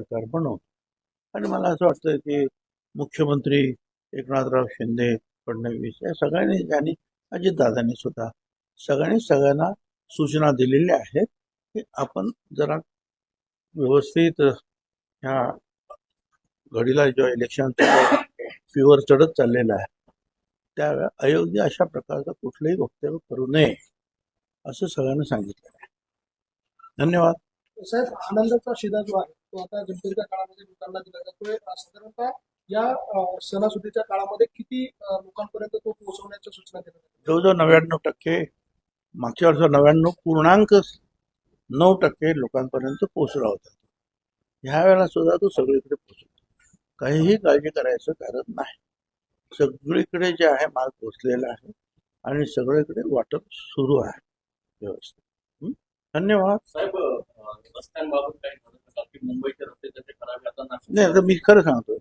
प्रकार बनवतो. आणि मला असं वाटतं की मुख्यमंत्री एकनाथराव शिंदे फडणवीस या सगळ्यांनी आणि अजितदादांनी सुद्धा सगळ्यांनी सगळ्यांना सूचना दिलेल्या आहेत की आपण जरा व्यवस्थित ह्या घडीला जो इलेक्शन फिवर चढत चाललेला आहे त्या अयोग्य अशा प्रकारचं कुठलंही वक्तव्य करू नये असं सगळ्यांना सांगितलं आहे. धन्यवाद. साहेब आनंदाचा शिदा जो आहे तो आता गणपतीच्या काळामध्ये लोकांना दिला जातोय. साधारणतः या सणासुदीच्या काळामध्ये किती लोकांपर्यंत तो पोहोचवण्याच्या सूचना देण्यात आल्या? जवळजवळ नव्याण्णव टक्के मागच्या वर्षी नव्याण्णव पूर्णांक नऊ टक्के लोकांपर्यंत पोहोचला होता. ह्या वेळेला सुद्धा तो सगळीकडे पोहोचतो काहीही काळजी करायचं कारण नाही. सगळीकडे जे आहे माल पोचलेला आहे आणि सगळीकडे वाटप सुरू आहे व्यवस्थित? धन्यवाद. साहेब रस्त्यांबाबत काही म्हणत होता की मुंबईचे रस्ते कसे करावे आता नाशिक नाही आता मी खरं सांगतोय.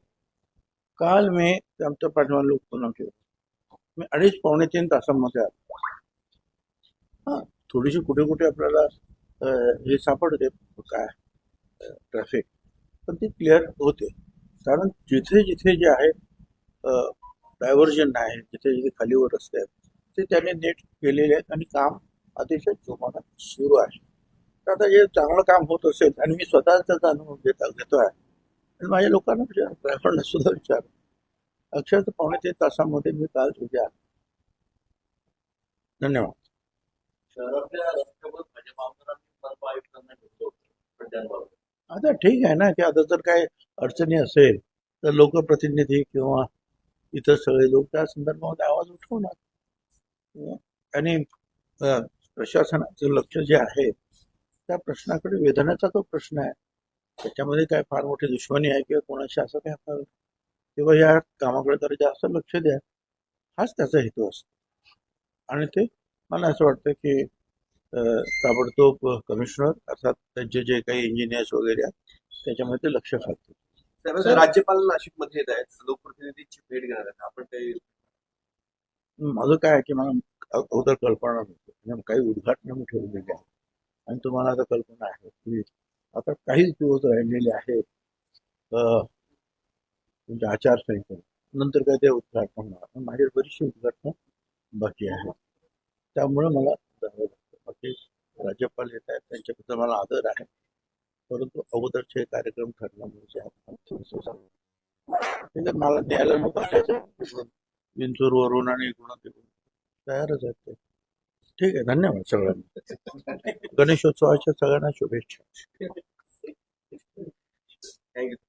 काल मी आमच्या पाठवा लोक पुन्हा केलं. मी अडीच पावणे तीन तासांमध्ये आलो. हां थोडीशी कुठे कुठे आपल्याला हे सापडते काय ट्रॅफिक पण ती क्लिअर होते. कारण जिथे जिथे जे आहे डायव्हर्जन आहे जिथे जिथे खालीवर रस्ते आहेत ते त्याने नीट केलेले आहेत आणि काम अतिशय जोमानं सुरू आहे. तर आता जे चांगलं काम होत असेल आणि मी स्वतः त्याचा अनुभव घेता घेतो आहे आणि माझ्या लोकांना विचार ड्रायव्हरला सुद्धा विचार. अक्षरशः पावणे तीन तासामध्ये मी काल तुझ्या धन्यवाद. आता ठीक आहे ना की आता जर काही अडचणी असेल तर लोकप्रतिनिधी किंवा इतर सगळे लोक त्या संदर्भामध्ये आवाज उठवणार. आणि प्रशासनाचं लक्ष जे आहे त्या प्रश्नाकडे वेधण्याचा तो प्रश्न आहे. त्याच्यामध्ये काय फार मोठी दुश्मनी आहे किंवा कोणाशी असं काय असावं किंवा या कामाकडे जरा जास्त लक्ष द्या हाच त्याचा हेतू असतो. आणि ते मला असं वाटतं की ताबडतोब कमिशनर अर्थात त्यांचे जे काही इंजिनियर्स वगैरे आहेत त्याच्यामध्ये ते लक्ष घालतील. तर राज्यपाल नाशिकमध्ये येत आहेत. लोकप्रतिनिधींची भेट घेणार आहेत. आपण काही माझं काय आहे की मला अगोदर कल्पना नव्हती. काही उद्घाटनं मी ठेवलेली आहे. आणि तुम्हाला आता कल्पना आहे की आता काहीच दिवस राहिलेले आहेत. म्हणजे आचारसंहिता नंतर काय ते उद्घाटन होणार. माझे माझी बरीचशी उद्घाटनं बाकी आहेत. त्यामुळे मला जावं लागतं. बाकी राज्यपाल येत आहेत त्यांच्याबद्दल मला आदर आहे. परंतु अगोदरचे कार्यक्रम ठरल्यामुळे म्हणजे मला द्यायला नको विंचूरवरून आणि इकडून तिकडून तयारच आहेत ते. ठीक आहे धन्यवाद सगळ्यांना. गणेशोत्सवाच्या सगळ्यांना शुभेच्छा. थँक्यू